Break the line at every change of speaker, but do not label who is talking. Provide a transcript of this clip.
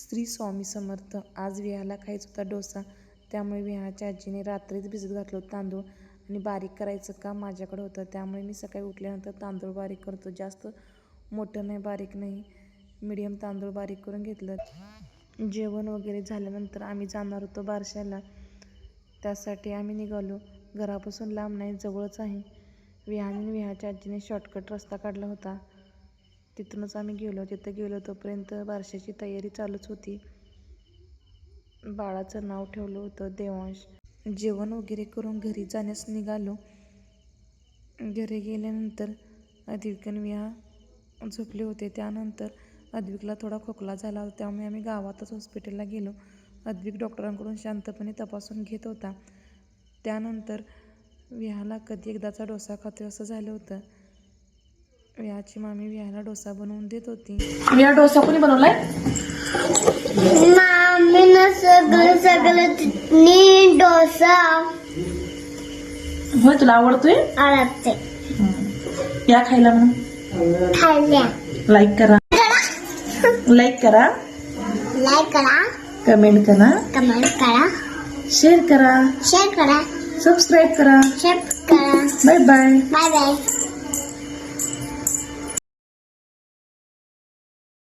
श्री स्वामी समर्थ. आज विहाला खायचा होता डोसा. त्यामुळे विहाच्या आजीने रात्रीच भिजत घातलं तांदूळ आणि बारीक करायचं काम माझ्याकडे होतं. त्यामुळे मी सकाळी उठल्यानंतर तांदूळ बारीक करतो. जास्त मोठं नाही बारीक नाही. मिडियम तांदूळ बारीक करून घेतलं. जेवण वगैरे झाल्यानंतर आम्ही जाणार होतो बारशाला. त्यासाठी आम्ही निघालो. घरापासून लांब नाही जवळच आहे. विहाने विहाच्या आजीने शॉर्टकट रस्ता काढला होता. तिथूनच आम्ही गेलो. तिथं गेलो तोपर्यंत बारशाची तयारी चालूच होती. बाळाचं नाव ठेवलं होतं देवांश. जेवण वगैरे करून घरी जाण्यास निघालो. घरी गेल्यानंतर अद्विक विहा झोपले होते. त्यानंतर अद्विकला थोडा खोकला झाला होता. त्यामुळे आम्ही गावातच हॉस्पिटलला गेलो. अद्विक डॉक्टरांकडून शांतपणे तपासून घेत होता. त्यानंतर विहाला कधी एकदाचा डोसा खातोय असं झालं होतं. विहाची मामी विहाला डोसा बनवून देत होती.
या डोसा कोणी बनवलाय?
मामीनं सगळं सगळं चटणी डोसा.
होय तुला आवडतोय?
आवडते.
या खायला म्हणून लाईक करा. लाईक करा.
लाईक करा.
कमेंट करा.
कमेंट करा.
शेअर करा.
शेअर करा.
सबस्क्राईब करा.
शेअर करा.
Bye bye
bye bye